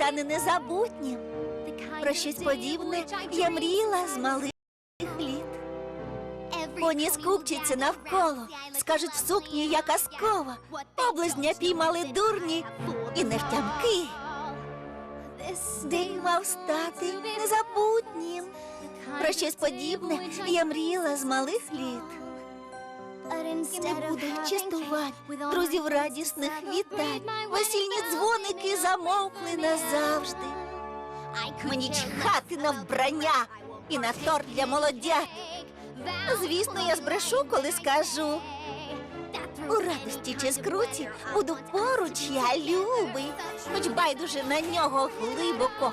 стане незабутнім. Про щось подібне я мріяла з малих літ. Поні скупчаться навколо, скажуть в сукні я казкова. Облизня піймали дурні і невтямки. День мав стати незабутнім. Про щось подібне я мріяла з малих літ. І не буде частувань, друзів радісних вітань. Весільні дзвоники замовкли назавжди. Мені чхати на вбрання і на торт для молодят. Звісно, я збрешу, коли скажу. У радості чи скруті буду поруч, я любий, хоч байдуже на нього глибоко.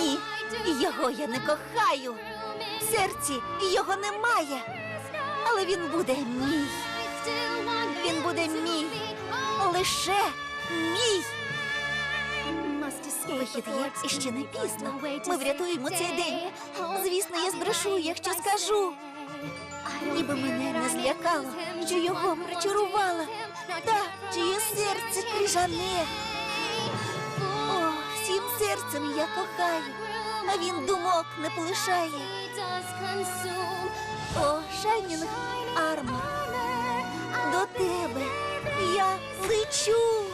Ні, його я не кохаю. В серці його немає, але він буде мій. Він буде мій, лише мій. Вихід є і ще не пізно. Ми врятуємо цей день. Звісно, я збрешу, якщо скажу. Ніби мене не злякало, що його причарувала, та чиє серце крижане. О, всім серцем я кохаю, а він думок не полишає. О, Шайнінг Армор, до тебе я лечу.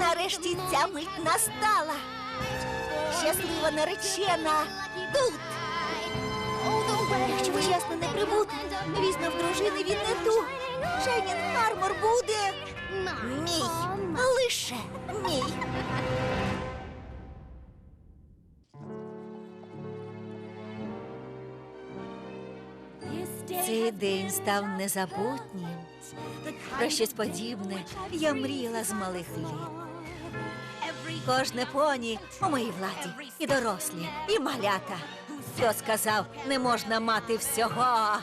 Нарешті ця мить настала. Щаслива наречена тут. Якщо вчасно не прибути, візьме в дружини він не ту. Шайнінг Армор буде мій, лише мій. Цей день став незабутнім. Про щось подібне я мріяла з малих літ. Кожне поні у моїй владі, і дорослі, і малята. Хто сказав, не можна мати всього?